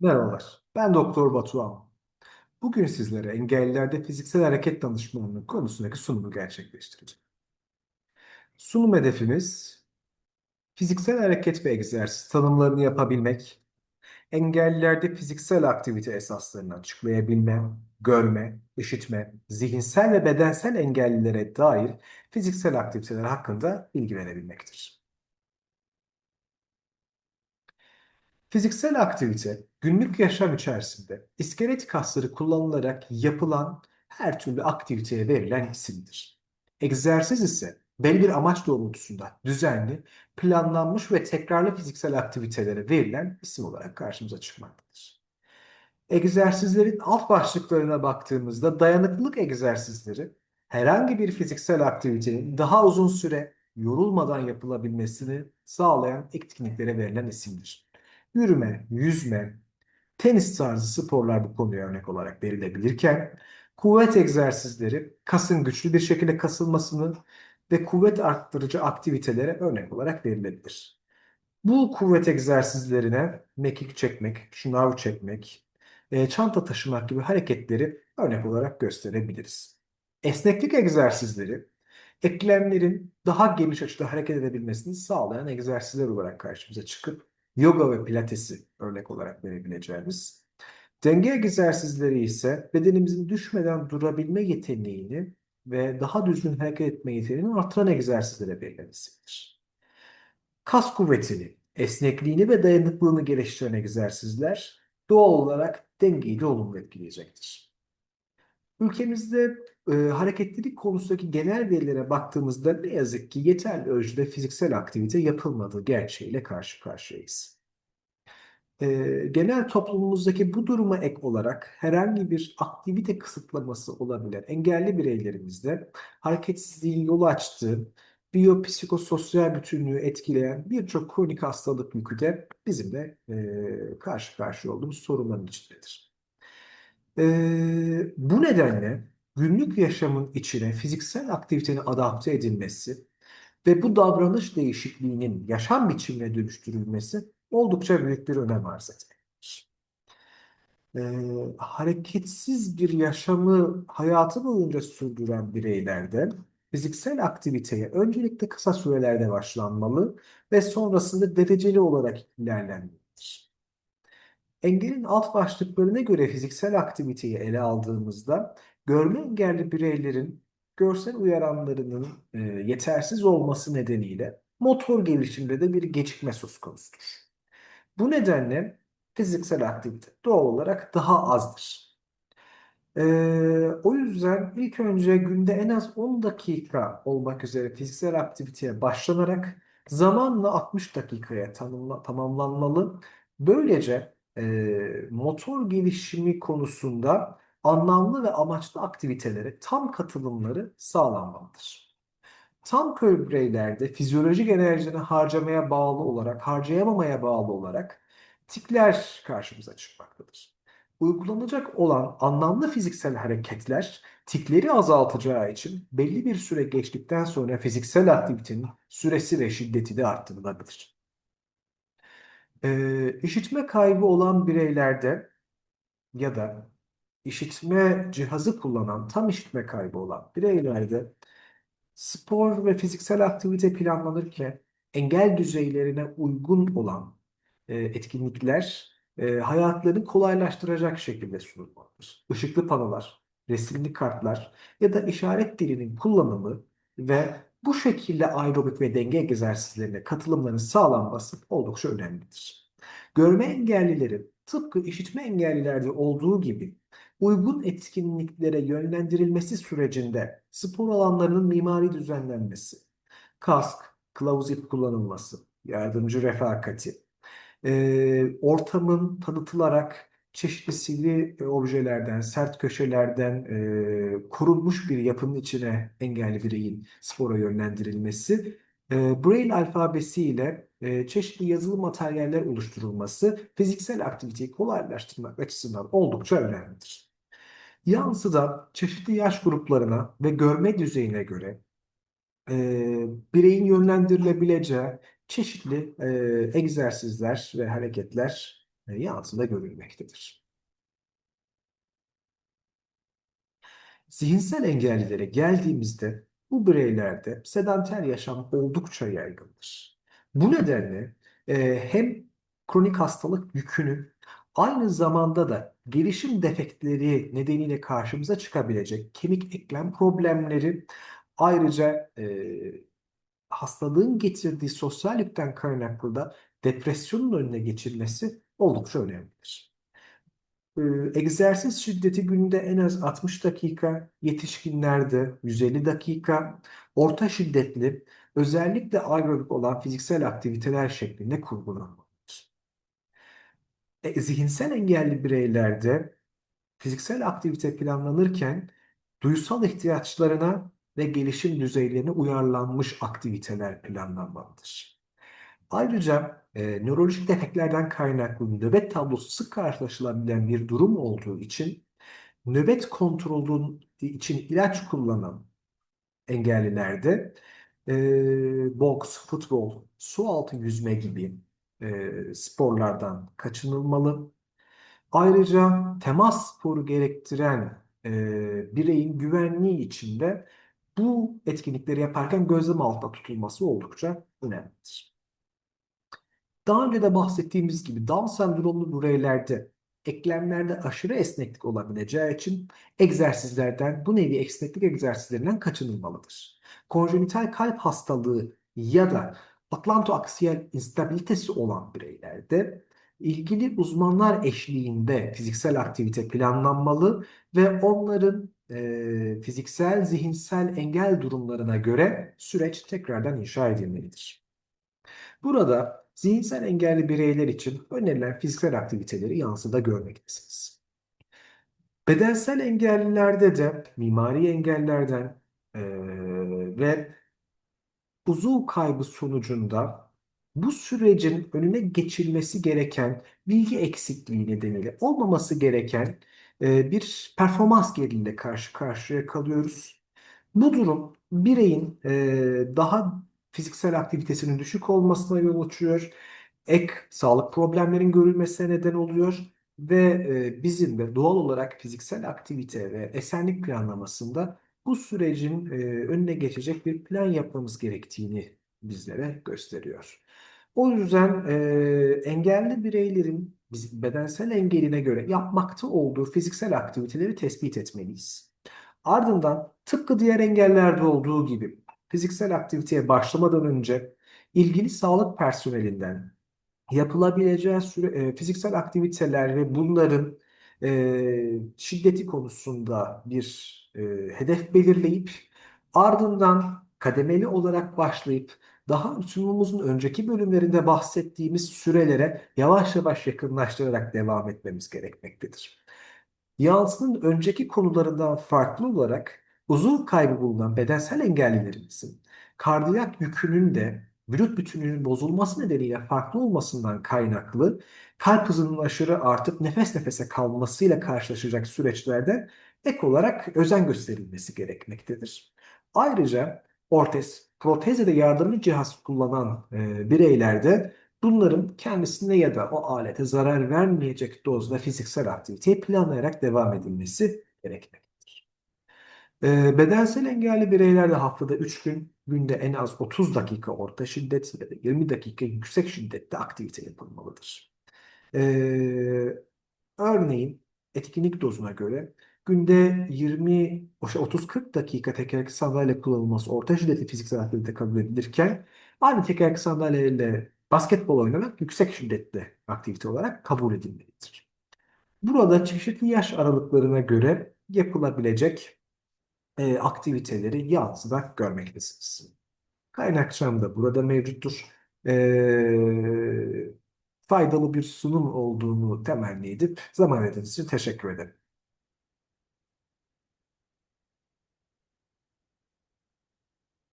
Merhabalar, ben Doktor Batuhan. Bugün sizlere engellilerde fiziksel hareket danışmanlığı konusundaki sunumu gerçekleştireceğim. Sunum hedefimiz fiziksel hareket ve egzersiz tanımlarını yapabilmek, engellilerde fiziksel aktivite esaslarını açıklayabilme, görme, işitme, zihinsel ve bedensel engellilere dair fiziksel aktiviteler hakkında bilgi verebilmektir. Fiziksel aktivite, günlük yaşam içerisinde iskelet kasları kullanılarak yapılan her türlü aktiviteye verilen isimdir. Egzersiz ise belli bir amaç doğrultusunda düzenli, planlanmış ve tekrarlı fiziksel aktivitelere verilen isim olarak karşımıza çıkmaktadır. Egzersizlerin alt başlıklarına baktığımızda dayanıklılık egzersizleri herhangi bir fiziksel aktivitenin daha uzun süre yorulmadan yapılabilmesini sağlayan etkinliklere verilen isimdir yürüme, yüzme, tenis tarzı sporlar bu konuya örnek olarak verilebilirken kuvvet egzersizleri kasın güçlü bir şekilde kasılmasını ve kuvvet arttırıcı aktivitelere örnek olarak verilebilir. Bu kuvvet egzersizlerine mekik çekmek, şınav çekmek, e, çanta taşımak gibi hareketleri örnek olarak gösterebiliriz. Esneklik egzersizleri eklemlerin daha geniş açıda hareket edebilmesini sağlayan egzersizler olarak karşımıza çıkıp yoga ve pilatesi örnek olarak verebileceğimiz. Denge egzersizleri ise bedenimizin düşmeden durabilme yeteneğini ve daha düzgün hareket etme yeteneğini artıran egzersizlere verilen isimdir. Kas kuvvetini, esnekliğini ve dayanıklılığını geliştiren egzersizler doğal olarak dengeyi de olumlu etkileyecektir. Ülkemizde e, hareketlilik konusundaki genel verilere baktığımızda ne yazık ki yeterli ölçüde fiziksel aktivite yapılmadığı gerçeğiyle karşı karşıyayız. E, genel toplumumuzdaki bu duruma ek olarak herhangi bir aktivite kısıtlaması olabilen engelli bireylerimizde hareketsizliğin yol açtığı biyopsikososyal bütünlüğü etkileyen birçok kronik hastalık yükü de bizim de e, karşı karşıya olduğumuz sorunların içindedir. E, bu nedenle günlük yaşamın içine fiziksel aktivitenin adapte edilmesi ve bu davranış değişikliğinin yaşam biçimine dönüştürülmesi oldukça büyük bir önem arz etmektedir. Ee, hareketsiz bir yaşamı hayatı boyunca sürdüren bireylerde fiziksel aktiviteye öncelikle kısa sürelerde başlanmalı ve sonrasında dereceli olarak ilerlenmelidir. Engelin alt başlıklarına göre fiziksel aktiviteyi ele aldığımızda görme engelli bireylerin görsel uyaranlarının e, yetersiz olması nedeniyle motor gelişimde de bir gecikme söz konusudur. Bu nedenle fiziksel aktivite doğal olarak daha azdır. Ee, o yüzden ilk önce günde en az 10 dakika olmak üzere fiziksel aktiviteye başlanarak zamanla 60 dakikaya tanımla, tamamlanmalı. Böylece e, motor gelişimi konusunda anlamlı ve amaçlı aktivitelere tam katılımları sağlanmalıdır. Tam köy bireylerde fizyolojik enerjini harcamaya bağlı olarak, harcayamamaya bağlı olarak tikler karşımıza çıkmaktadır. Uygulanacak olan anlamlı fiziksel hareketler tikleri azaltacağı için belli bir süre geçtikten sonra fiziksel aktivitenin süresi ve şiddeti de arttırılabilir. Ee, işitme kaybı olan bireylerde ya da işitme cihazı kullanan tam işitme kaybı olan bireylerde spor ve fiziksel aktivite planlanırken engel düzeylerine uygun olan e, etkinlikler e, hayatlarını kolaylaştıracak şekilde sunulmalıdır. Işıklı panolar, resimli kartlar ya da işaret dilinin kullanımı ve bu şekilde aerobik ve denge egzersizlerine katılımların sağlanması oldukça önemlidir. Görme engellilerin tıpkı işitme engellilerde olduğu gibi uygun etkinliklere yönlendirilmesi sürecinde spor alanlarının mimari düzenlenmesi, kask, kılavuz ip kullanılması, yardımcı refakati, e, ortamın tanıtılarak çeşitli sivri e, objelerden, sert köşelerden e, korunmuş bir yapının içine engelli bireyin spora yönlendirilmesi, e, Braille alfabesi ile e, çeşitli yazılı materyaller oluşturulması fiziksel aktiviteyi kolaylaştırmak açısından oldukça önemlidir. Yansıda çeşitli yaş gruplarına ve görme düzeyine göre e, bireyin yönlendirilebileceği çeşitli e, egzersizler ve hareketler e, yansıda görülmektedir. Zihinsel engellilere geldiğimizde bu bireylerde sedanter yaşam oldukça yaygındır. Bu nedenle e, hem kronik hastalık yükünü aynı zamanda da gelişim defektleri nedeniyle karşımıza çıkabilecek kemik eklem problemleri ayrıca e, hastalığın getirdiği sosyal yükten kaynaklı da depresyonun önüne geçilmesi oldukça önemlidir. Ee, egzersiz şiddeti günde en az 60 dakika, yetişkinlerde 150 dakika, orta şiddetli, özellikle aerobik olan fiziksel aktiviteler şeklinde kurgulanmalıdır. E, zihinsel engelli bireylerde fiziksel aktivite planlanırken duysal ihtiyaçlarına ve gelişim düzeylerine uyarlanmış aktiviteler planlanmalıdır. Ayrıca e, nörolojik defektlerden kaynaklı nöbet tablosu sık karşılaşılabilen bir durum olduğu için nöbet kontrolü için ilaç kullanan engellilerde e, boks, futbol, su altı yüzme gibi e, sporlardan kaçınılmalı. Ayrıca temas sporu gerektiren e, bireyin güvenliği için de bu etkinlikleri yaparken gözlem altında tutulması oldukça önemlidir. Daha önce de bahsettiğimiz gibi Down sendromlu bireylerde eklemlerde aşırı esneklik olabileceği için egzersizlerden, bu nevi esneklik egzersizlerinden kaçınılmalıdır. Konjenital kalp hastalığı ya da atlantoaksiyel instabilitesi olan bireylerde ilgili uzmanlar eşliğinde fiziksel aktivite planlanmalı ve onların e, fiziksel, zihinsel engel durumlarına göre süreç tekrardan inşa edilmelidir. Burada zihinsel engelli bireyler için önerilen fiziksel aktiviteleri yansıda görmektesiniz. Bedensel engellilerde de mimari engellerden e, ve uzuv kaybı sonucunda bu sürecin önüne geçilmesi gereken bilgi eksikliği nedeniyle olmaması gereken e, bir performans geriliğiyle karşı karşıya kalıyoruz. Bu durum bireyin e, daha fiziksel aktivitesinin düşük olmasına yol açıyor. Ek sağlık problemlerin görülmesine neden oluyor ve e, bizim de doğal olarak fiziksel aktivite ve esenlik planlamasında bu sürecin e, önüne geçecek bir plan yapmamız gerektiğini bizlere gösteriyor. O yüzden e, engelli bireylerin bedensel engeline göre yapmakta olduğu fiziksel aktiviteleri tespit etmeliyiz. Ardından tıpkı diğer engellerde olduğu gibi fiziksel aktiviteye başlamadan önce ilgili sağlık personelinden yapılabileceği süre, e, fiziksel aktiviteler ve bunların e, şiddeti konusunda bir e, hedef belirleyip ardından kademeli olarak başlayıp daha sunumumuzun önceki bölümlerinde bahsettiğimiz sürelere yavaş yavaş yakınlaştırarak devam etmemiz gerekmektedir. Yansının önceki konularından farklı olarak uzun kaybı bulunan bedensel engellilerimizin kardiyak yükünün de vücut bütünlüğünün bozulması nedeniyle farklı olmasından kaynaklı kalp hızının aşırı artıp nefes nefese kalmasıyla karşılaşacak süreçlerde ek olarak özen gösterilmesi gerekmektedir. Ayrıca ortez, protez de yardımcı cihaz kullanan e, bireylerde bunların kendisine ya da o alete zarar vermeyecek dozda fiziksel aktiviteyi planlayarak devam edilmesi gerekmektedir. E, bedensel engelli bireylerde haftada 3 gün, günde en az 30 dakika orta şiddet da 20 dakika yüksek şiddette aktivite yapılmalıdır. E, örneğin etkinlik dozuna göre günde 20 30-40 dakika tekerlekli sandalye kullanılması orta şiddetli fiziksel aktivite kabul edilirken aynı tekerlekli sandalyeyle basketbol oynamak yüksek şiddetli aktivite olarak kabul edilmelidir. Burada çeşitli yaş aralıklarına göre yapılabilecek e, aktiviteleri yansıda görmektesiniz. Kaynakçam da burada mevcuttur. E, faydalı bir sunum olduğunu temenni edip zaman ediniz için teşekkür ederim.